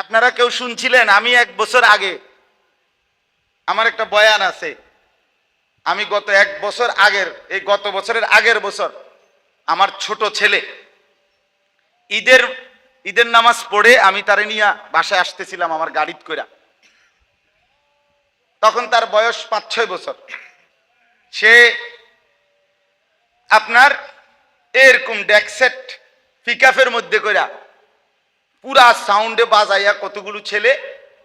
আপনারা কেউ শুনছিলেন? আমি এক বছর আগে, আমার একটা বয়ান আছে। আমি গত এক বছর আগের, এই গত বছরের আগের বছর, আমার ছোট ছেলে, ঈদের ঈদের নামাজ পড়ে আমি তারে নিয়ে বাসায় আসতেছিলাম আমার গাড়িত কইরা। তখন তার বয়স পাঁচ, ছয় বছর। সে আপনার এরকম ডেকসেট পিকআপের মধ্যে কইরা পুরা সাউন্ডে বাজাইয়া কতগুলো ছেলে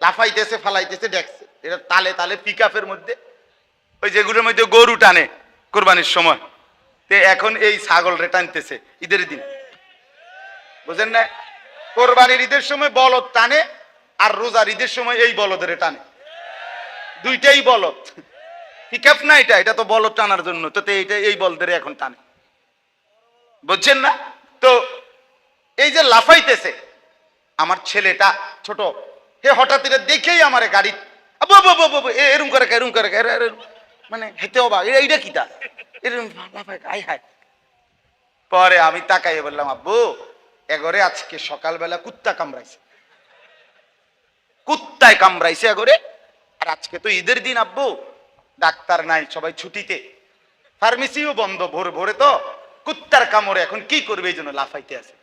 লাফাইতেছে, ফালাইতেছে ডেকসেট এটা তালে তালে পিকআপের মধ্যে, ওই যেগুলোর মধ্যে গরু টানে কোরবানির সময়। তে এখন এই ছাগল রে টানতেছে, ঈদের দিন। বুঝেন না? কোরবানির ঈদের সময় বলদ টানে আর রোজার ঈদের সময় এই বলদের টানে। দুইটাই বলদ। পিকআপ না এটা এটা তো বলদ টানার জন্য। তে এইটা, এই বলদের এখন টানে। বুঝছেন না? তো এই যে লাফাইতেছে আমার ছেলেটা ছোট। হে, হঠাৎ এটা দেখেই আমার গাড়ি এরম করে এরম করে মানে হেতে এটা এইটা কিটা এরম আই হায়। পরে আমি তাকাইয়ে বললাম, আব্বু, এগরে আজকে সকালবেলা কুত্তা কামড়াইছে। কুত্তায় কামড়াইছে এগরে। আর আজকে তো ঈদের দিন, আব্বু। ডাক্তার নাই, সবাই ছুটিতে। ফার্মেসিও বন্ধ, ভোর, ভোরে তো। কুত্তার কামড়ে এখন কি করবে এই জন্য লাফাইতে আছে?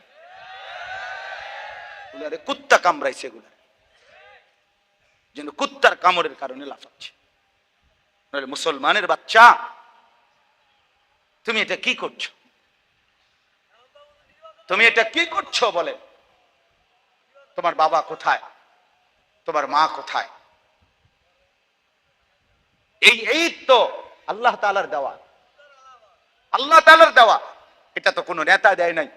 বলে, কুত্তা কামড়াইছে এগুলা যেন কুত্তার কামড়ের কারণে লাফাচ্ছে। নইলে মুসলমানের বাচ্চা তুমি এটা কি করছ? তুমি এটা কি করছ বলে? তোমার বাবা কোথায়? তোমার মা কোথায়? এই এই তো আল্লাহ তালার দেওয়া। আল্লাহ তালার দেওয়া। এটা তো কোনো নেতা দেয় নাই।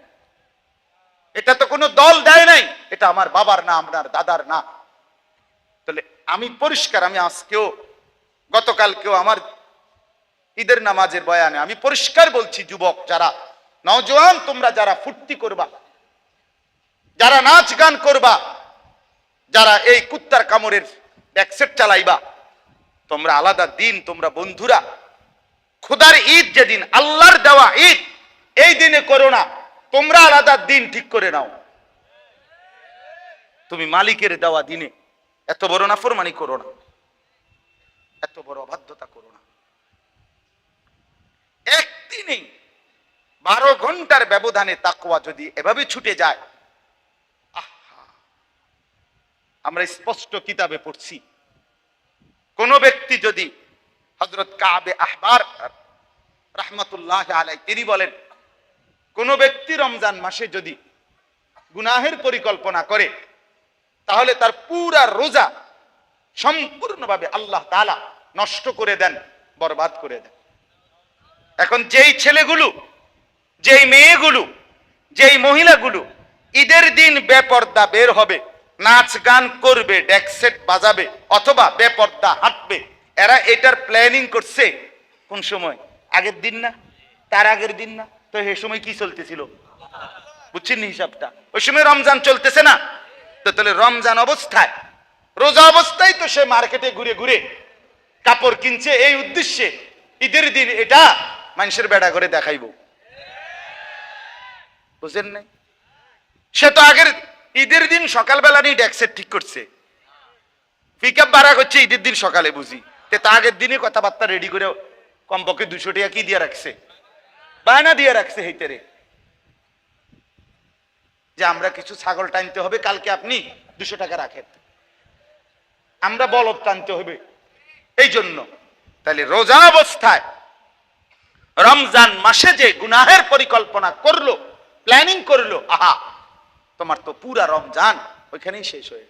এটা তো কোনো দল দেয় নাই। এটা আমার বাবার না, আপনার দাদার না। তাহলে আমি পরিষ্কার, আমি আজকেও, গতকালকেও আমার ঈদের নামাজের বয়ানে আমি পরিষ্কার বলছি, যুবক যারা, নওজোয়ান, তোমরা যারা ফুর্তি করবা, যারা নাচ গান করবা, যারা এই কুত্তার কামড়ের ব্যাকসেট চালাইবা, তোমরা আলাদা দিন, তোমরা বন্ধুরা, খুদার ঈদ যেদিন, আল্লাহর দেওয়া ঈদ, এই দিনে করো না, তোমরা আলাদা দিন ঠিক করে নাও। তুমি মালিকের দেওয়া দিনে এত বড় নাফরমানি করো না। এত বড় অবাধ্যতা করো না। একদিনে বারো ঘণ্টার ব্যবধানে তাকুয়া যদি এভাবে ছুটে যায় আমরা স্পষ্ট কিতাবে পড়ছি, কোন ব্যক্তি যদি হজরত কাবে আহবার রহমতুল্লাহ আলাই তিনি বলেন, কোন ব্যক্তি রমজান মাসে যদি গুনাহের পরিকল্পনা করে তাহলে তার পুরা রোজা সম্পূর্ণভাবে আল্লাহ তাআলা নষ্ট করে দেন, বরবাদ করে দেন। এখন যেই ছেলেগুলো, যেই মেয়েগুলো, যেই মহিলাগুলো ঈদের দিন বেপর্দা বের হবে, নাচ গান করবে ডেকসেট বাজাবে অথবা বেপর্দা হাঁটবে, এরা এটার প্ল্যানিং করছে কোন সময়? আগের দিন না? তার আগের দিন না? তো সে সময় কি চলতেছিল? বুঝছেন হিসাবটা? ওই সময় রমজান চলতেছে না? তাহলে রমজান অবস্থায়, রোজা অবস্থায় তো সে মার্কেটে ঘুরে ঘুরে কাপড় কিনছে, এই উদ্দেশ্যে ঈদের দিন এটা মানুষের বেড়া করে দেখাইব। বুঝেন নাই? সে তো আগের ঈদের দিন সকালবেলা নিয়ে ডেক্সেট ঠিক করছে। পিক আপ ভাড়া করছে, ঈদের দিন সকালে বুঝি। তে তা আগের দিনে কথাবার্তা রেডি করে কমপক্ষে দুশো টাকা কি দিয়ে রাখছে? বায়না দিয়ে রাখছে হেইতেরে যে আমরা কিছু ছাগল টানতে হবে, কালকে আপনি দুশো টাকা রাখেন। আমরা বলব টানতে হবে। এই জন্য তাহলে রোজা অবস্থায় রমজান মাসে যে গুনাহের পরিকল্পনা করল প্ল্যানিং করল, আহা, তোমার তো পুরা রমজান ওইখানেই শেষ হয়ে